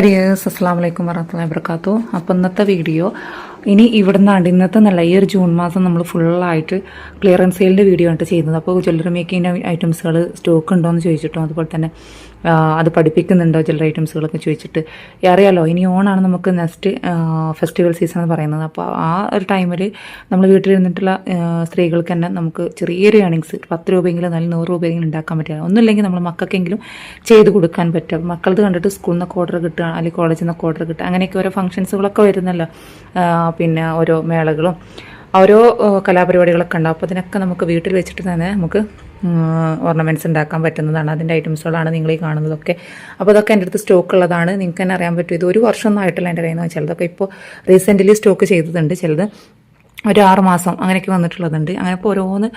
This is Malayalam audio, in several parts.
ഹായ് ഡിയേഴ്സ് അസ്സാം വലൈക്കും വറഹമുല്ലാ വർക്കാത്തു അപ്പോൾ ഇന്നത്തെ വീഡിയോ ഇനി ഇവിടുന്നാണ്ട് ഇന്നത്തെ നല്ല ഈ ഒരു ജൂൺ മാസം നമ്മൾ ഫുള്ളായിട്ട് ക്ലിയറൻസ് സെയിലിന്റെ വീഡിയോ ആയിട്ട് ചെയ്യുന്നത്. അപ്പോൾ ജ്വല്ലറി മേക്കിങ്ങിന്റെ ഐറ്റംസുകൾ സ്റ്റോക്ക് ഉണ്ടോ എന്ന് ചോദിച്ചിട്ടും അതുപോലെ തന്നെ അത് പഠിപ്പിക്കുന്നുണ്ടോ ജ്വല്ലറി ഐറ്റംസുകളൊക്കെ ചോദിച്ചിട്ട്. അറിയാലോ ഇനി ഓണാണ് നമുക്ക് നെക്സ്റ്റ് ഫെസ്റ്റിവൽ സീസൺ എന്ന് പറയുന്നത്. അപ്പോൾ ആ ഒരു ടൈമിൽ നമ്മൾ വീട്ടിലിരുന്നിട്ടുള്ള സ്ത്രീകൾക്ക് തന്നെ നമുക്ക് ചെറിയൊരു ഏണിങ്സ് പത്ത് രൂപയെങ്കിലും നല്ല നൂറ് രൂപയെങ്കിലും ഉണ്ടാക്കാൻ പറ്റില്ല ഒന്നുമില്ലെങ്കിൽ നമ്മൾ മക്കൾക്കെങ്കിലും ചെയ്ത് കൊടുക്കാൻ പറ്റും മക്കളത് കണ്ടിട്ട് സ്കൂളിൽ നിന്നൊക്കെ ഓർഡർ കിട്ടുക അല്ലെങ്കിൽ കോളേജിൽ നിന്നൊക്കെ ഓർഡർ കിട്ടുക. അങ്ങനെയൊക്കെ ഓരോ ഫംഗ്ഷൻസുകളൊക്കെ വരുന്നല്ലോ. പിന്നെ ഓരോ മേളകളും ഓരോ കലാപരിപാടികളൊക്കെ ഉണ്ടാവും. അപ്പോൾ അതിനൊക്കെ നമുക്ക് വീട്ടിൽ വെച്ചിട്ട് തന്നെ നമുക്ക് ഓർണമെന്റ്സ് ഉണ്ടാക്കാൻ പറ്റുന്നതാണ്. അതിന്റെ ഐറ്റംസുകളാണ് നിങ്ങൾ ഈ കാണുന്നതൊക്കെ. അപ്പോൾ അതൊക്കെ എന്റെ അടുത്ത് സ്റ്റോക്ക് ഉള്ളതാണ്. നിങ്ങൾക്ക് തന്നെ അറിയാൻ പറ്റും. ഇത് ഒരു വർഷമൊന്നും ആയിട്ടില്ല എന്റെ കയ്യിൽ നിന്ന് ചിലതൊക്കെ ഇപ്പോൾ റീസെന്റ്ലി സ്റ്റോക്ക് ചെയ്തിട്ടുണ്ട് ചിലത്. ഒരു ആറ് മാസം അങ്ങനെയൊക്കെ വന്നിട്ടുള്ളതുണ്ട്. അങ്ങനെ ഇപ്പോൾ ഓരോന്ന്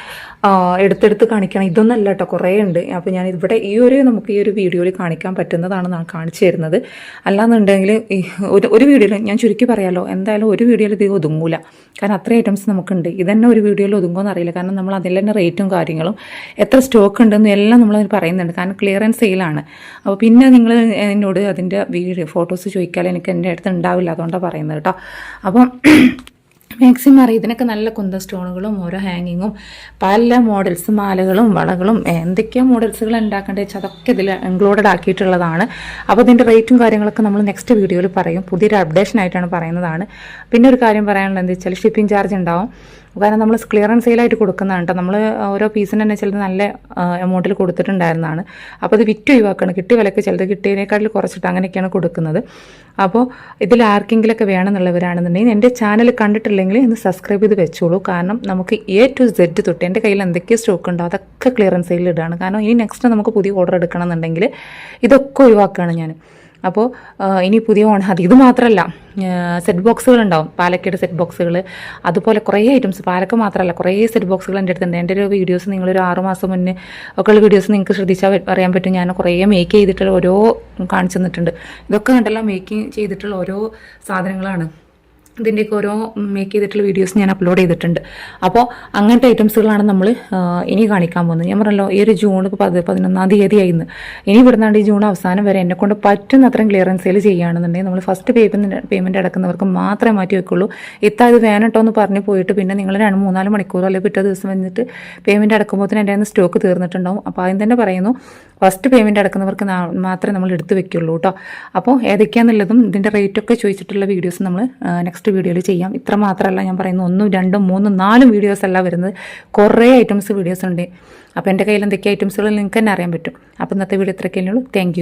എടുത്തെടുത്ത് കാണിക്കണം. ഇതൊന്നല്ല കേട്ടോ കുറേ ഉണ്ട്. അപ്പോൾ ഞാൻ ഇവിടെ ഈ ഒരു നമുക്ക് ഈ ഒരു വീഡിയോയിൽ കാണിക്കാൻ പറ്റുന്നതാണ് ഞാൻ കാണിച്ചു തരുന്നത്. അല്ലാന്നുണ്ടെങ്കിൽ ഒരു ഒരു വീഡിയോയിൽ ഞാൻ ചുരുക്കി പറയാമല്ലോ എന്തായാലും ഒരു വീഡിയോയിൽ ഇത് ഒതുങ്ങൂല. കാരണം അത്ര ഐറ്റംസ് നമുക്കുണ്ട്. ഇതന്നെ ഒരു വീഡിയോയിൽ ഒതുങ്ങുമെന്ന് അറിയില്ല. കാരണം നമ്മൾ അതിൽ തന്നെ റേറ്റും കാര്യങ്ങളും എത്ര സ്റ്റോക്ക് ഉണ്ടെന്നും എല്ലാം നമ്മൾ പറയുന്നുണ്ട്. കാരണം ക്ലിയറൻസ് സെയിലാണ് അപ്പോൾ പിന്നെ നിങ്ങൾ എന്നോട് അതിന്റെ വീഡിയോ ഫോട്ടോസ് ചോദിക്കാൻ എനിക്ക് എന്റെ അടുത്ത് ഉണ്ടാവില്ല അതുകൊണ്ടാണ് പറയുന്നത് കേട്ടോ. അപ്പം മാക്സിമം അറിയാം. ഇതിനൊക്കെ നല്ല കുന്ത സ്റ്റോണുകളും ഓരോ ഹാങ്ങിങ്ങും പല മോഡൽസ് മാലകളും വളകളും എന്തൊക്കെയോ മോഡൽസുകൾ ഉണ്ടാക്കേണ്ടത് വെച്ചാൽ അതൊക്കെ ഇതിൽ ഇൻക്ലൂഡഡ് ആക്കിയിട്ടുള്ളതാണ്. അപ്പോൾ ഇതിന്റെ റേറ്റും കാര്യങ്ങളൊക്കെ നമ്മൾ നെക്സ്റ്റ് വീഡിയോയിൽ പറയും. പുതിയൊരു അപ്ഡേഷൻ ആയിട്ടാണ് പറയുന്നതാണ്. പിന്നെ ഒരു കാര്യം പറയാനുള്ളത് എന്താ വെച്ചാൽ ഷിപ്പിംഗ് ചാർജ് ഉണ്ടാവും. കാരണം നമ്മൾ ക്ലിയറൻസ് സെയിലായിട്ട് കൊടുക്കുന്നതാണ് കേട്ടോ നമ്മൾ ഓരോ പീസിന് തന്നെ ചിലത് നല്ല എമൗണ്ടിൽ കൊടുത്തിട്ടുണ്ടായിരുന്നതാണ്. അപ്പോൾ അത് വിറ്റ് ഒഴിവാക്കണം. കിട്ടിയ വിലക്ക് ചിലത് കിട്ടിയതിനേക്കാട്ടിൽ കുറച്ചിട്ട് അങ്ങനെയൊക്കെയാണ് കൊടുക്കുന്നത്. അപ്പോൾ ഇതിൽ ആർക്കെങ്കിലൊക്കെ വേണമെന്നുള്ളവരാണെന്നുണ്ടെങ്കിൽ എന്റെ ചാനൽ കണ്ടിട്ടില്ലെങ്കിൽ ഒന്ന് സബ്സ്ക്രൈബ് ചെയ്ത് വെച്ചോളൂ. കാരണം നമുക്ക് എ ടു സെഡ് തൊട്ട് എന്റെ കയ്യിൽ എന്തൊക്കെ സ്റ്റോക്ക് ഉണ്ടോ അതൊക്കെ ക്ലിയറൻസ് സെയിലിൽ ഇടുകയാണ് കാരണം ഇനി നെക്സ്റ്റ് നമുക്ക് പുതിയ ഓർഡർ എടുക്കണം എന്നുണ്ടെങ്കിൽ ഇതൊക്കെ ഒഴിവാക്കുകയാണ് ഞാൻ അപ്പോൾ ഇനി പുതിയ ഓണ അത് ഇത് മാത്രമല്ല സെറ്റ് ബോക്സുകൾ ഉണ്ടാവും പാലക്കയുടെ സെറ്റ് ബോക്സുകൾ അതുപോലെ കുറേ ഐറ്റംസ് പാലക്ക മാത്രമല്ല കുറേ സെറ്റ് ബോക്സുകൾ എന്റെ അടുത്തുണ്ട്. എന്റെ ഒരു വീഡിയോസ് നിങ്ങളൊരു ആറുമാസം മുന്നേ ഒക്കെ ഉള്ള വീഡിയോസ് നിങ്ങൾക്ക് ശ്രദ്ധിച്ചാൽ അറിയാൻ പറ്റും. ഞാൻ കുറേ മേക്ക് ചെയ്തിട്ടുള്ള ഓരോ കാണിച്ചു തന്നിട്ടുണ്ട്. ഇതൊക്കെ കണ്ടല്ല മേക്കിംഗ് ചെയ്തിട്ടുള്ള ഓരോ സാധനങ്ങളാണ്. ഇതിന്റെയൊക്കെ ഓരോ മേക്ക് ചെയ്തിട്ടുള്ള വീഡിയോസ് ഞാൻ അപ്ലോഡ് ചെയ്തിട്ടുണ്ട്. അപ്പോൾ അങ്ങനത്തെ ഐറ്റംസുകളാണ് നമ്മൾ ഇനി കാണിക്കാൻ പോകുന്നത്. ഞാൻ പറഞ്ഞല്ലോ ഈ ഒരു ജൂൺ പത് പതിനൊന്നാം തീയതി ആയിരുന്നു ഇനി ഇവിടുന്നാണ്ട് ഈ ജൂൺ അവസാനം വരെ എന്നെ കൊണ്ട് പറ്റുന്ന അത്രയും ക്ലിയറൻസ് സെയിൽ ചെയ്യുകയാണെന്നുണ്ടെങ്കിൽ നമ്മൾ ഫസ്റ്റ് പേയ്മെന്റ് പേയ്മെന്റ് അടക്കുന്നവർക്ക് മാത്രമേ മാറ്റി വെക്കുള്ളൂ. ഇത്ത ഇത് വേണട്ടോ എന്ന് പറഞ്ഞ് പോയിട്ട് പിന്നെ നിങ്ങൾ രണ്ട് മൂന്നാൽ മണിക്കൂറോ അല്ലെങ്കിൽ പിറ്റേ ദിവസം വന്നിട്ട് പേയ്മെന്റ് അടക്കുമ്പോൾ തന്നെ എന്റെ സ്റ്റോക്ക് തീർന്നിട്ടുണ്ടാവും. അപ്പോൾ ആദ്യം തന്നെ പറയുന്നു ഫസ്റ്റ് പേയ്മെന്റ് അടക്കുന്നവർക്ക് മാത്രമേ നമ്മൾ എടുത്തു വെക്കുള്ളൂ കേട്ടോ അപ്പോൾ ഏതൊക്കെയാണെന്നുള്ളതും ഇതിന്റെ റേറ്റൊക്കെ ചോദിച്ചിട്ടുള്ള വീഡിയോസ് നമ്മൾ നെക്സ്റ്റ് വീഡിയോയിൽ ചെയ്യാം. ഇത്ര മാത്രമല്ല ഞാൻ പറയുന്നത് ഒന്നും രണ്ടും മൂന്നും നാലും വീഡിയോസ് അല്ല വരുന്നത്. കുറേ ഐറ്റംസ് വീഡിയോസ് ഉണ്ട്. അപ്പോൾ എന്റെ കയ്യിൽ എന്തൊക്കെ ഐറ്റംസുകൾ നിങ്ങൾക്ക് തന്നെ അറിയാൻ പറ്റും. അപ്പോൾ ഇന്നത്തെ വീഡിയോ ഇത്രയൊക്കെ ഉള്ളൂ. താങ്ക്